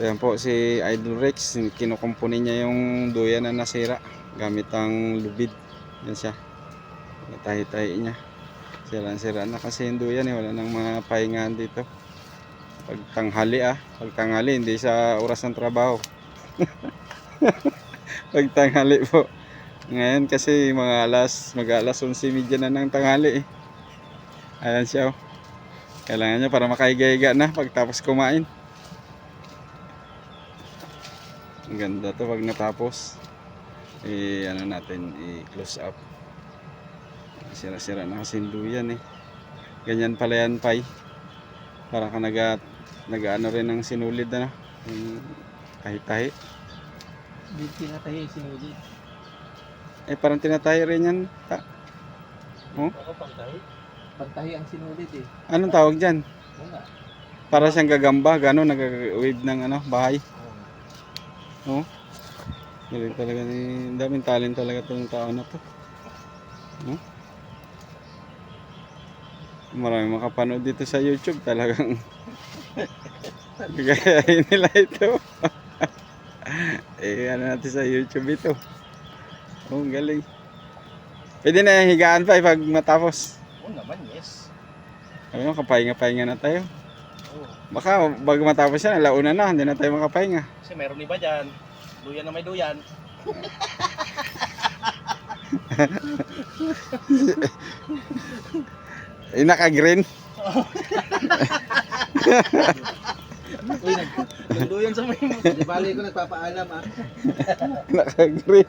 Ayan po si Idol Rex, kinukumpuni niya yung duyan na nasira gamit ang lubid. Yan siya. Tahi-tahi niya. Sira-sira na kasi yung duyan eh, wala nang mga pahingahan dito. Pag tanghali ah, pag tanghali hindi sa oras ng trabaho. pag tanghali po. Ngayon kasi mga alas, mag alas 11.30 na ng tanghali eh. Ayan siya oh. Kailangan niya para makaiga-iga na pagtapos kumain. Ang ganda to pag natapos. I ano natin, i-close up. Sira-sira na kasi duyan eh. Ganyan pala yan, Pai. Para ka naga, nag-ano rin ng sinulid na. Yung tahi-tahi. Hindi tinatahi sinuli. Eh parang tinatahi rin yan. Ta. Ako pantahi. Pantahi ang sinulit eh. Anong tawag dyan? Para siyang gagamba, gano'n, nag-wave ng ano, bahay. Oh. Galing talaga ni, daming talent talaga itong tao na to. Oh. Marami makapanood dito sa YouTube talagang gagayahin nila ito. eh, ano natin sa YouTube ito. Oh, galing. Pwede na higaan pa eh, pag matapos. Oo naman, yes. Mo, kapahinga-pahinga na tayo. Baka bago matapos yan, alauna na, hindi na tayo makapahinga. Kasi meron iba dyan. Duyan na may duyan. Eh, naka-green. Uy, nag nagduyan sa may mo. Di bali ko nagpapaalam ah. Naka-green.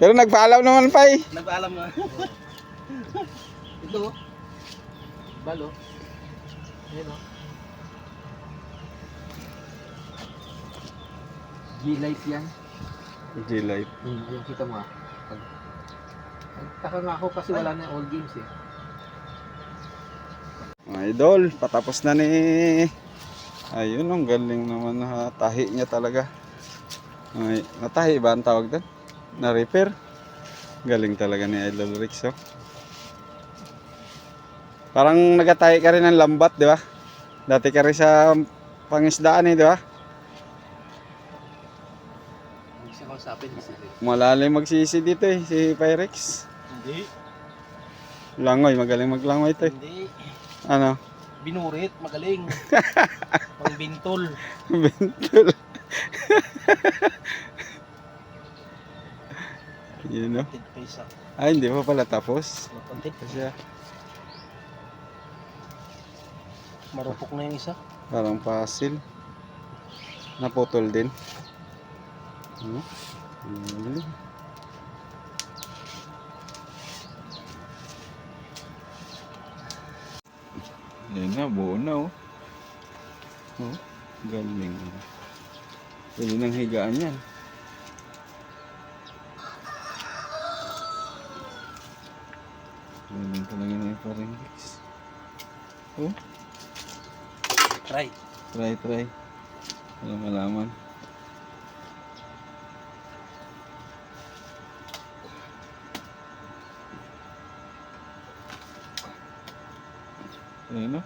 Pero nagpaalam naman pa eh. Nagpaalam na. Ito. Balo. Ayan o. G-Light yan. G-Light. Hmm, yung kita mo ah. Pag... Nagtaka nga ako kasi wala na all games eh. Mga idol, patapos na ni... Ayun, ang galing naman na tahi niya talaga. Ay, natahi ba ang tawag doon? Na-repair? Galing talaga ni Idol Rix, oh. Parang nagatahi ka rin ng lambat, di ba? Dati ka rin sa pangisdaan, eh, di ba? Malalim magsisi dito eh, si Pyrex. Hindi. Langoy, magaling maglangoy ito eh. Hindi. Ano? Binurit, magaling. Pangbintol. Bentul. Yun no? Ay, hindi pa pala tapos. Kasi ah, Marupok na yung isa. parang pasil. Naputol din. Ano? Yun. Yan na, buo na oh. Oh, galing. Pwede nang higaan yan. Galing talaga na yung parang Oh, Try. try, try. Para malaman. Ayun o.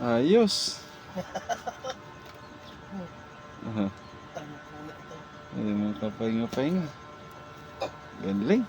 Ayos. Aha. Ay, mga kapahinga-pahinga. Galing.